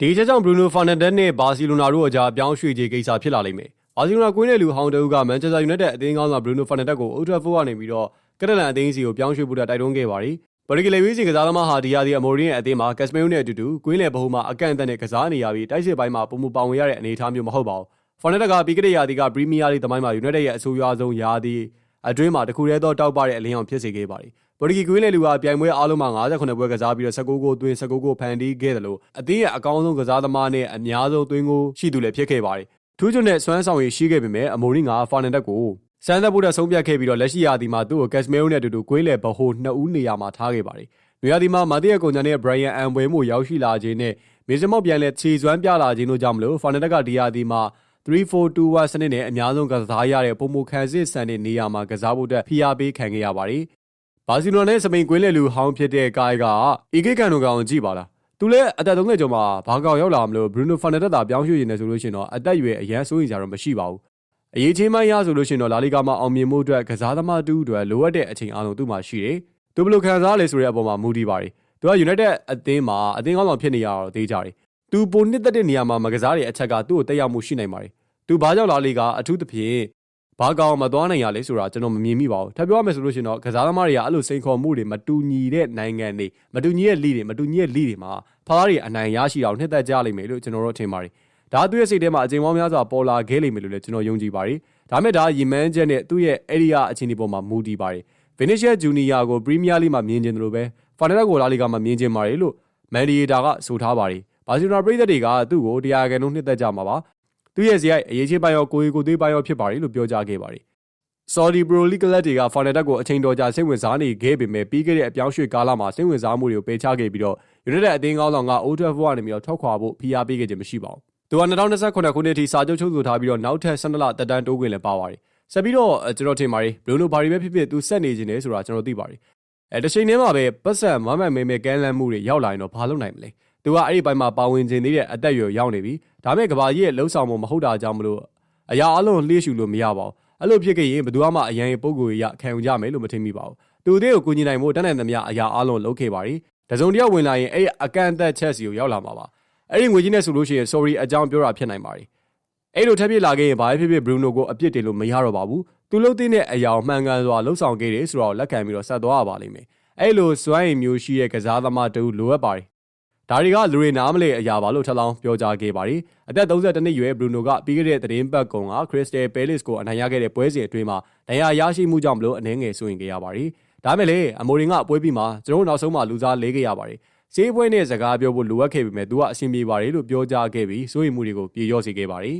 ဒီချက်ကြောင့်ဘရူနိုဖာနန်ဒက်နဲ့ဘာစီလိုနာတို့အကြားပြောင်းရွှေ့ခြင်းကိစ္စဖြစ်လာလိမ့်မယ်။ဘာစီလိုနာကွင်းတဲ့လူဟောင်းတအုပ်ကမန်ချက်စတာယူနိုက်တက်အသင်းကောင်းဆောင်ဘရူနိုဖာနန်ဒက်ကိုအိုထရာဖိုးကနေပြီးတော့ကက်တလန်အသင်းစီကိုပြောင်းရွှေ့ဖို့တိုက်တွန်းခဲ့ပါတယ်။ပရိကလေဝီးစီကစားသမားဟာဒီယာဒီအမိုရီရဲ့အသင်းမှာကက်စမီယိုနဲ့အတူတူကွင်းလေဘဟုမှာအကန့်အသတ်နဲ့ကစားနေရပြီးတိုက်စစ်ပိုင်းမှာပုံမပါဝင်ရတဲ့အနေအထားမျိုးမဟုတ်ပါဘူး။ဖာနန်ဒက်ကပြီးခဲ့တဲ့ရာသီကပရီးမီးယားလိသမိုင်းမှာယူနိုက်တက်ရဲ့အဆိုးရွားဆုံးရာသီအတွင်းမှာတခုတည်းသောတောက်ပတဲ့အလင်းအောင်ဖြစ်စေခဲ့ပါတယ်။ ပေါ်တူဂီကွင်းလေလူဟာပြိုင်ပွဲအားလုံးမှာ58ပွဲကစားပြီးတော့19ဂိုးသွင်း19ဂိုးဖန်တီးခဲ့တယ်လို့အသင်းရဲ့အကောင်းဆုံးကစားသမားနဲ့အများဆုံးသွင်းဂိုးရှိသူလည်းဖြစ်ခဲ့ပါတယ်။ထူးချွန်တဲ့စွမ်းဆောင်ရည်ရှိခဲ့ပေမဲ့အမိုရီငါဖာနန်ဒက်ကိုစမ်းသပ်ဖို့တဲ့ဆုံးဖြတ်ခဲ့ပြီးတော့လက်ရှိရာသီမှာသူ့ကိုကက်စမီယိုနဲ့အတူတူကွင်းလေဘဟိုနှစ်ဦးနေရာမှာထားခဲ့ပါတယ်။နွေရာသီမှာမာတီယာကွန်ဂျန်နဲ့ဘရိုင်ယန်အန်ဝဲမှုရောက်ရှိလာခြင်းနဲ့မေဇမော့ပြန်လဲခြေစွမ်းပြလာခြင်းတို့ကြောင့်မလို့ဖာနန်ဒက်ကဒီယာသီမှာ3421စနစ်နဲ့အများဆုံးကစားရတဲ့ပုံမခန်းစစ်ဆန်တဲ့နေရာမှာကစားဖို့အတွက်ဖိအားပေးခံခဲ့ရပါတယ်။ ဘာစီလိုနာနဲ့စပိန်ကွင်းလေလူဟောင်းဖြစ်တဲ့ကားကအီဂိကန်တို့ကောင်ကြည့်ပါလား။သူလည်းအသက်30ကျော်မှာဘာကောင်ရောက်လာမလို့ဘရူနိုဖာနက်တက်တာပြောင်းရွှေ့နေတယ်ဆိုလို့ရှိရင်တော့အသက်အရွယ်အရန်စိုးရိမ်ကြတော့မရှိပါဘူး။အရေးချင်းမိုင်းရဆိုလို့ရှိရင်တော့လာလီဂါမှာအောင်မြင်မှုအတွက်ကစားသမားတူအတွက်လိုအပ်တဲ့အချိန်အားလုံးသူ့မှာရှိတယ်။သူဘယ်လိုခံစားလဲဆိုတဲ့အပေါ်မှာမူတည်ပါတယ်။သူက United အသင်းမှာအသင်းကောင်းဆောင်ဖြစ်နေရတော့သိကြတယ်။သူပိုနှစ်သက်တဲ့နေရာမှာမကစားတဲ့အချက်ကသူ့ကိုတက်ရောက်မှုရှိနိုင်ပါတယ်။သူဘာကြောင့်လာလီကအထူးသဖြင့် ဘာကောင်မသွားနိုင်ရလဲဆိုတာကျွန်တော်မမြင်မိပါဘူး။ထပ်ပြောရမယ်ဆိုလို့ရှိရင်တော့ကစားသမားတွေကအဲ့လိုစိန်ခေါ်မှုတွေမတူညီတဲ့နိုင်ငံတွေမတူညီတဲ့လိတွေမတူညီတဲ့လိတွေမှာဖားတွေအနိုင်ရရှိအောင်နှစ်သက်ကြလိမ့်မယ်လို့ကျွန်တော်တို့ထင်ပါတယ်။ဒါသူ့ရဲ့စိတ်ထဲမှာအချိန်ပေါင်းများစွာပေါ်လာခဲ့လိမ့်မယ်လို့လည်းကျွန်တော်ယုံကြည်ပါတယ်။ဒါမဲ့ဒါရီမန်းချက်နဲ့သူ့ရဲ့အဲ့ဒီအအခြေအနေပေါ်မှာမူတည်ပါတယ်။ Vinicius Junior ကို Premier League မှာမြင်ကျင်တယ်လို့ပဲ Fernandes ကိုလာလီဂါမှာမြင်ကျင်ပါတယ်လို့မန်ဒီယေတာကဆိုထားပါတယ်။ဘာစီလိုနာပြည်သက်တွေကသူ့ကိုတရားကန်လုံးနှစ်သက်ကြမှာပါ။ သူ့ရဲ့ဇယိုက်အရေးချင်းပိုင်းရောကိုရီကိုသွေးပိုင်းရောဖြစ်ပါတယ်လို့ပြောကြားခဲ့ပါတယ်။ Saudi Pro League ကလပ်တွေက Fernandes ကိုအချိန်တော်ကြာစိတ်ဝင်စားနေခဲ့ပေမဲ့ပြီးခဲ့တဲ့အပြောင်းရွှေ့ကာလမှာစိတ်ဝင်စားမှုတွေကိုပယ်ချခဲ့ပြီးတော့ United အသင်းကောင်းဆောင်က Old Trafford ကနေပြီးတော့ထွက်ခွာဖို့ဖိအားပေးခဲ့ခြင်းမရှိပါဘူး။သူက2028ခုနှစ်အထိစာချုပ်ချုပ်ဆိုထားပြီးတော့နောက်ထပ်12လတက်တန်းတိုးခွင့်လည်းပါပါတယ်။ဆက်ပြီးတော့ကျွန်တော်ထင်ပါတယ်ဘလူးနိုဘာရီပဲဖြစ်ဖြစ်သူဆက်နေခြင်းလေဆိုတာကျွန်တော်သိပါတယ်အဲတစ်ချိန်တည်းမှာပဲပတ်ဆက်မမတ်မဲမဲကန်းလန်းမှုတွေရောက်လာရင်တော့ဘာလုပ်နိုင်မလဲ သူကအဲ့ဒီပိုင်းမှာပါဝင်ခြင်းသေးတဲ့အသက်အရွယ်ရောက်နေပြီဒါမဲ့ကဘာကြီးရဲ့လှုပ်ဆောင်မှုမဟုတ်တာကြောင့်မလို့အရာအလုံးလှည့်ရှူလို့မရပါဘူးအဲ့လိုဖြစ်ခဲ့ရင်ဘယ်သူမှအရန်ရဲ့ပုံကိုရခံယူကြမယ်လို့မထင်မိပါဘူးသူသေးကိုကူညီနိုင်မှုတတ်နိုင်သမျှအရာအလုံးလုပ်ခဲ့ပါရီတစုံတယောက်ဝင်လာရင်အဲ့အကန်အသက်ချက်စီကိုရောက်လာမှာပါအဲ့ဒီငွေကြီးနဲ့ဆိုလို့ရှိရင် sorry အကြောင်းပြောတာဖြစ်နိုင်ပါရီအဲ့လိုထပ်ပြလာခဲ့ရင်ဘာဖြစ်ဖြစ်ဘရူနိုကိုအပြစ်တင်လို့မရတော့ပါဘူးသူလှုပ်တဲ့အရာမှန်ကန်စွာလှုပ်ဆောင်ခဲ့တယ်ဆိုတော့လက်ခံပြီးတော့ဆက်သွားရပါလိမ့်မယ်အဲ့လိုစွမ်းရည်မျိုးရှိတဲ့ကစားသမားတူလိုအပ်ပါတယ် ဒါတွေကလူတွေနားမလဲအရာပါလို့ထပ်လောင်းပြောကြားခဲ့ပါတယ်အသက်32နှစ်ရွယ်ဘရူနိုကပြီးခဲ့တဲ့သတင်းပတ်ကုံကခရစ္စတယ်ပဲလစ်ကိုအနိုင်ရခဲ့တဲ့ပွဲစဉ်အတွင်းမှာဒဏ်ရာရရှိမှုကြောင့်မလို့အနှဲငယ်ဆိုရင်ခဲ့ရပါတယ်ဒါမဲ့လေအမိုရင်ကအပွဲပြီးမှာကျွန်တော်နောက်ဆုံးမှလူစားလေးခဲ့ရပါတယ်ဈေးပွဲနဲ့စကားပြောဖို့လိုအပ်ခဲ့ပေမဲ့သူကအဆင်ပြေပါတယ်လို့ပြောကြားခဲ့ပြီးစိုးရိမ်မှုတွေကိုပြေလျော့စေခဲ့ပါတယ်